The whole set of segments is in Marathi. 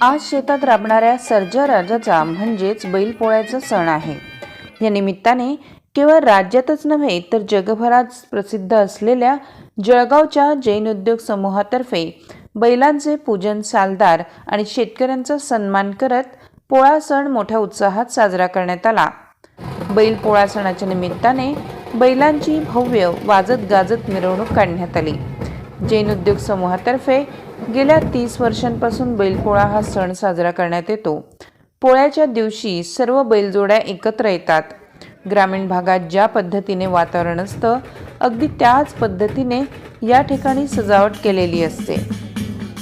आज शेतात राबणाऱ्या सर्जा राजाचा म्हणजेच बैलपोळ्याचा सण आहे. या निमित्ताने केवळ राज्यातच नव्हे तर जगभरात प्रसिद्ध असलेल्या जळगावच्या जैन उद्योग समूहातर्फे बैलांचे पूजन सालदार आणि शेतकऱ्यांचा सन्मान करत पोळा सण मोठ्या उत्साहात साजरा करण्यात आला. बैल पोळा सणाच्या निमित्ताने बैलांची भव्य वाजत गाजत मिरवणूक काढण्यात आली. जैन उद्योग समूहातर्फे गेल्या तीस वर्षांपासून बैलपोळा हा सण साजरा करण्यात येतो. पोळ्याच्या दिवशी सर्व बैलजोड्या एकत्र येतात. ग्रामीण भागात ज्या पद्धतीने वातावरण असतं अगदी त्याच पद्धतीने या ठिकाणी सजावट केलेली असते.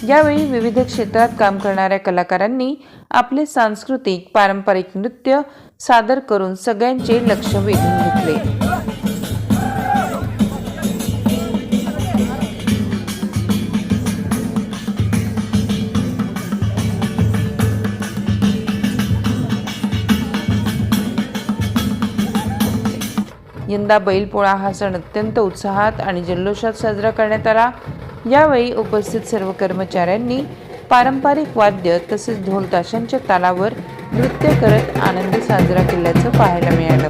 यावेळी विविध क्षेत्रात काम करणाऱ्या कलाकारांनी आपले सांस्कृतिक पारंपरिक नृत्य सादर करून सगळ्यांचे लक्ष वेधून घेतले. यंदा बैलपोळा हा सण अत्यंत उत्साहात आणि जल्लोषात साजरा करण्यात आला. यावेळी उपस्थित सर्व कर्मचाऱ्यांनी पारंपरिक वाद्य तसेच ढोलताशांच्या तालावर नृत्य करत आनंद साजरा केल्याचं पाहायला मिळालं.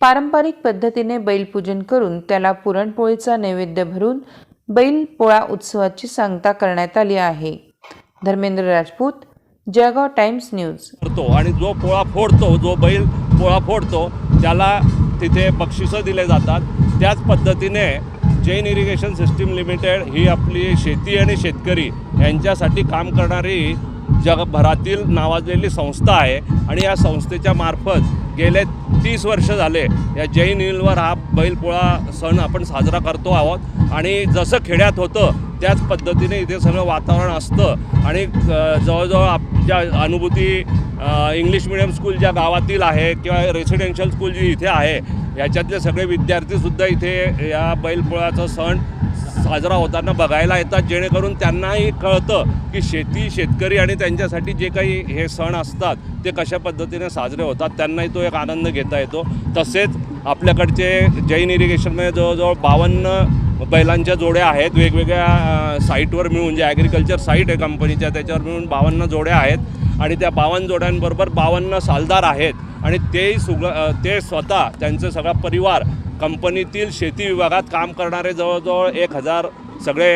पारंपरिक पद्धतीने बैलपूजन करून त्याला पुरणपोळीचा नैवेद्य भरून बैलपोळा उत्सवाची सांगता करण्यात आली आहे. Dharmendra Rajput Jalgaon Times News. करतो आणि जो पोळा फोडतो जो बैल पोळा फोडतो त्याला तिथे बक्षिसं दिले जातात त्याच पद्धतीने जैन इरिगेशन सिस्टीम लिमिटेड ही आपली शेती आणि शेतकरी यांच्यासाठी काम करणारी जगभरातील नावाजलेली संस्था आहे आणि या संस्थेच्या मार्फत गेले तीस वर्ष झाले या जैन हिलवर हा बैलपोळा सण आपण साजरा करतो आहोत. आणि जसं खेड्यात होतं त्याच पद्धतीने इथे सगळं वातावरण असतं. आणि जवळजवळ जवळजवळ आपल्या अनुभूती इंग्लिश मिडियम स्कूल ज्या गावातील आहे किंवा रेसिडेन्शियल स्कूल जी इथे आहे याच्यातले सगळे विद्यार्थीसुद्धा इथे या बैलपोळ्याचा सण साजरा होताना बघायला येतात जेणेकरून त्यांनाही कळतं की शेती शेतकरी आणि त्यांच्यासाठी जे काही हे सण असतात ते कशा पद्धतीने साजरे होतात त्यांनाही तो एक आनंद घेता येतो. तसेच आपल्याकडचे जैन इरिगेशनमध्ये जवळजवळ बावन्न बैलांच्या जोड्या आहेत वेगवेगळ्या साईटवर मिळून जे ॲग्रिकल्चर साईट आहे कंपनीच्या त्याच्यावर मिळून बावन्न जोड्या आहेत. आणि त्या बावन्न जोड्यांबरोबर बावन्न सालदार आहेत. आणि तेही सुग ते स्वतः त्यांचा सगळा परिवार कंपनीतील शेती विभागात काम करणारे जवळजवळ एक हजार सगळे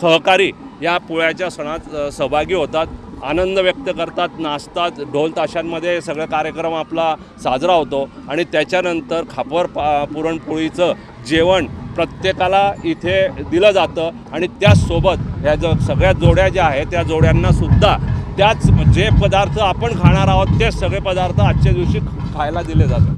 सहकारी या पोळ्याच्या सणात सहभागी होतात. आनंद व्यक्त करतात नाचतात. ढोल ताशांमध्ये सगळे कार्यक्रम आपला साजरा होतो आणि त्याच्यानंतर खापर पा पुरणपोळीचं जेवण प्रत्येकाला इथे दिलं जातं आणि त्याचसोबत ह्या ज सगळ्या जोड्या ज्या आहेत त्या जोड्यांनासुद्धा त्याच जे पदार्थ आपण खाणार आहोत तेच सगळे पदार्थ आजच्या दिवशी खायला दिले जातात.